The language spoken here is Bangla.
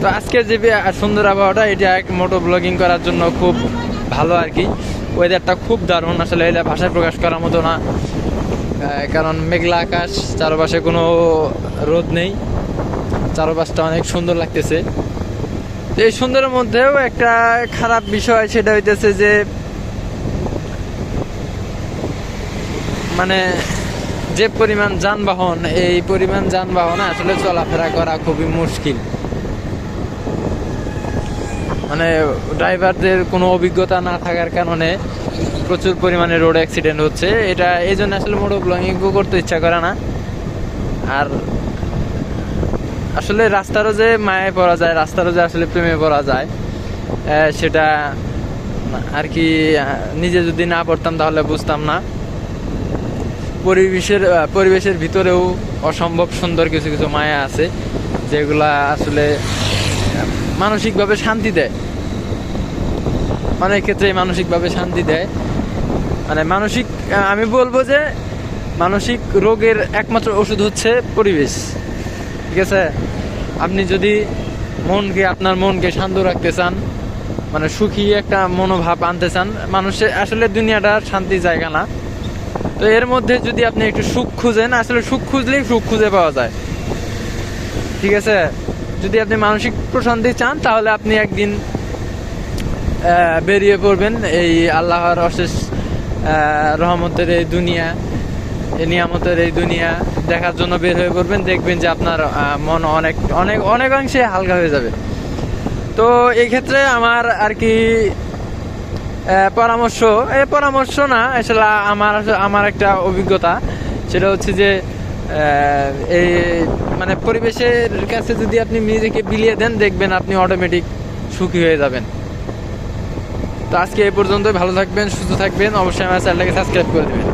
তো আজকের যে সুন্দর আবহাওয়াটা, এটা এক মোটো ব্লগিং করার জন্য খুব ভালো আর কি। ওয়েদারটা খুব দারুণ, আসলে এটা ভাষায় প্রকাশ করার মতো না। কারণ মেঘলা আকাশ, চারপাশে কোনো রোদ নেই। চারপাশটা অনেক সুন্দর লাগতেছে। এই সুন্দরের মধ্যেও একটা খারাপ বিষয়, সেটা হইতেছে যে মানে যে পরিমাণ যানবাহন, এই পরিমাণ যানবাহন আসলে চলাফেরা করা খুবই মুশকিল। মানে ড্রাইভারদের কোনো অভিজ্ঞতা না থাকার কারণে প্রচুর পরিমাণে রোড অ্যাক্সিডেন্ট হচ্ছে। এটা এই জন্য আসলে মোটো ব্লগিং করতে ইচ্ছা করে না। আর আসলে রাস্তারও যে মায়ে পড়া যায়, রাস্তারও যে আসলে প্রেমে পড়া যায় সেটা আর কি নিজে যদি না পড়তাম তাহলে বুঝতাম না। পরিবেশের পরিবেশের ভিতরেও অসম্ভব সুন্দর কিছু কিছু মায়া আছে, যেগুলা আসলে মানসিকভাবে শান্তি দেয়। অনেক ক্ষেত্রে মানসিকভাবে শান্তি দেয়। মানে মানসিক আমি বলব যে মানসিক রোগের একমাত্র ওষুধ হচ্ছে পরিবেশ। ঠিক আছে? আপনি যদি মনকে, আপনার মনকে শান্ত রাখতে চান মানে সুখী একটা মনোভাব আনতে চান মানুষের আসলে দুনিয়াটা শান্তি জায়গা না। তো এর মধ্যে যদি আপনি একটু সুখ খুঁজেন, আসলে সুখ খুঁজলেই সুখ খুঁজে পাওয়া যায়। ঠিক আছে? যদি আপনি মানসিক প্রশান্তি চান, তাহলে আপনি একদিন বেরিয়ে পড়বেন এই আল্লাহর অশেষ রহমতের এই দুনিয়া, এই নিয়ামতের এই দুনিয়া দেখার জন্য বের হয়ে পড়বেন। দেখবেন যে আপনার মন অনেক অনেক, অনেকাংশে হালকা হয়ে যাবে। তো এই ক্ষেত্রে আমার আর কি পরামর্শ এই পরামর্শ না, আসলে আমার আমার একটা অভিজ্ঞতা। সেটা হচ্ছে যে এই মানে পরিবেশের কাছে যদি আপনি নিজেকে বিলিয়ে দেন, দেখবেন আপনি অটোমেটিক সুখী হয়ে যাবেন। তো আজকে এই পর্যন্তই, ভালো থাকবেন, সুস্থ থাকবেন, অবশ্যই আমার চ্যানেলটাকে সাবস্ক্রাইব করে দেবেন।